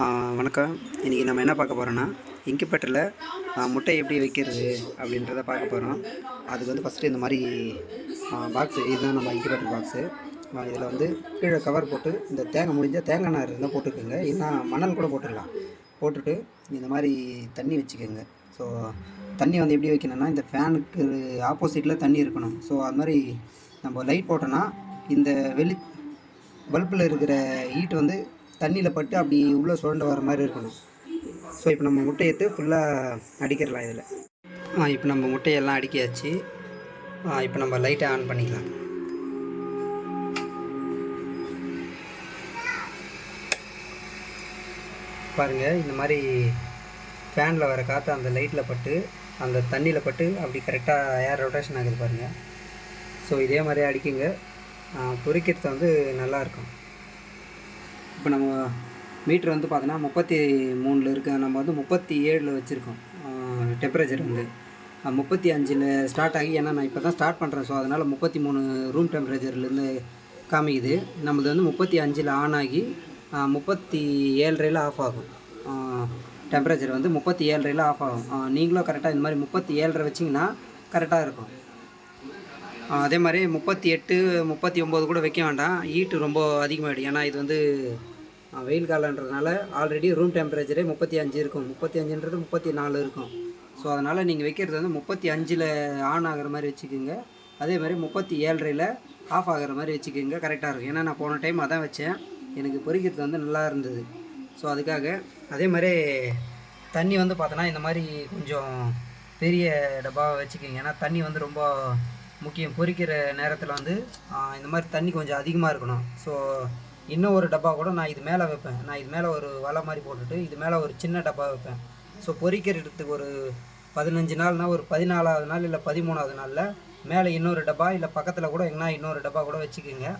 வணக்கம். இன்றைக்கி நம்ம என்ன பார்க்க போகிறோன்னா இன்குபேட்டரில் முட்டை எப்படி வைக்கிறது அப்படின்றத பார்க்க போகிறோம் அதுக்கு வந்து ஃபஸ்ட்டு இந்த மாதிரி பாக்ஸு இதுதான் நம்ம இன்குபேட்டர் பாக்ஸு இதில் வந்து கீழே கவர் போட்டு இந்த தேங்காய் முடிஞ்சால் தேங்காய் நார் இருந்தால் போட்டுக்கோங்க. இல்லைன்னா மணல் கூட போட்டுடலாம். போட்டுட்டு இந்த மாதிரி தண்ணி வச்சுக்கோங்க. ஸோ தண்ணி வந்து எப்படி வைக்கணும்னா இந்த ஃபேனுக்கு ஆப்போசிட்டில் தண்ணி இருக்கணும். ஸோ அது மாதிரி நம்ம லைட் போட்டோன்னா இந்த வெளி பல்பில் இருக்கிற ஹீட் வந்து தண்ணியில் பட்டு அப்படி உள்ளே சுரண்ட வர மாதிரி இருக்கணும். ஸோ இப்போ நம்ம முட்டையை எடுத்து ஃபுல்லாக அடிக்கிறலாம் இதில். இப்போ நம்ம முட்டையெல்லாம் அடிக்கியாச்சு. இப்போ நம்ம லைட்டை ஆன் பண்ணிக்கலாம். பாருங்கள் இந்த மாதிரி ஃபேனில் வர காற்று அந்த லைட்டில் பட்டு அந்த தண்ணியில் பட்டு அப்படி கரெக்டாக ஏர் ரொட்டேஷன் ஆகுது பாருங்கள் ஸோ இதே மாதிரி அடிக்குங்க. பொரிக்கிறது வந்து நல்லாயிருக்கும் இப்போ நம்ம மீட்ரு வந்து பார்த்தோன்னா முப்பத்தி மூணில் இருக்க. நம்ம வந்து முப்பத்தி ஏழில் வச்சுருக்கோம். டெம்பரேச்சர் வந்து. முப்பத்தி அஞ்சில் ஸ்டார்ட் ஆகி ஏன்னா நான் இப்போ தான் ஸ்டார்ட் பண்ணுறேன் ஸோ அதனால் முப்பத்தி மூணு ரூம் டெம்பரேச்சர்லேருந்து காமிக்குது. நம்மளது வந்து முப்பத்தி அஞ்சில் ஆன் ஆகி முப்பத்தி ஏழரையில் ஆஃப் ஆகும். டெம்பரேச்சர் வந்து முப்பத்தி ஏழரையில் ஆஃப் ஆகும். நீங்களும் கரெக்டாக இந்த மாதிரி முப்பத்தி ஏழரை வச்சிங்கன்னா கரெக்டாக இருக்கும். அதே மாதிரி முப்பத்தி எட்டு முப்பத்தி ஒம்பது கூட வைக்க வேண்டாம். ஹீட்டு ரொம்ப அதிகமாகிடும் ஏன்னா இது வந்து வெயில் காலன்றதுனால ஆல்ரெடி ரூம் டெம்பரேச்சரே முப்பத்தி அஞ்சு இருக்கும். முப்பத்தி அஞ்சுன்றது முப்பத்தி நாலு இருக்கும். ஸோ அதனால் நீங்கள் வைக்கிறது வந்து முப்பத்தி அஞ்சில் ஆன் ஆகிற மாதிரி வச்சுக்கோங்க. அதே மாதிரி முப்பத்தி ஏழரையில் ஆஃப் ஆகிற மாதிரி வச்சுக்கோங்க. கரெக்டாக இருக்கும். ஏன்னா நான் போன டைம் அதான் வச்சேன். எனக்கு பொரிக்கிறது வந்து நல்லா இருந்தது. ஸோ அதுக்காக அதே மாதிரி தண்ணி வந்து பார்த்தோன்னா இந்த மாதிரி கொஞ்சம் பெரிய டப்பாவை வச்சுக்கோங்க. ஏன்னா தண்ணி வந்து ரொம்ப முக்கியம் பொறிக்கிற நேரத்தில் வந்து இந்த மாதிரி தண்ணி கொஞ்சம் அதிகமாக இருக்கணும். ஸோ இன்னும் ஒரு டப்பா கூட நான் இது மேலே வைப்பேன். நான் இது மேலே ஒரு வலை மாதிரி போட்டுட்டு இது மேலே ஒரு சின்ன டப்பா வைப்பேன். ஸோ பொறிக்கிறதுக்கு ஒரு பதினஞ்சு நாள்னா ஒரு பதினாலாவது நாள் இல்லை பதிமூணாவது நாளில் மேலே இன்னொரு டப்பா இல்லை பக்கத்தில் கூட எங்கன்னா இன்னொரு டப்பா கூட வச்சுக்கோங்க.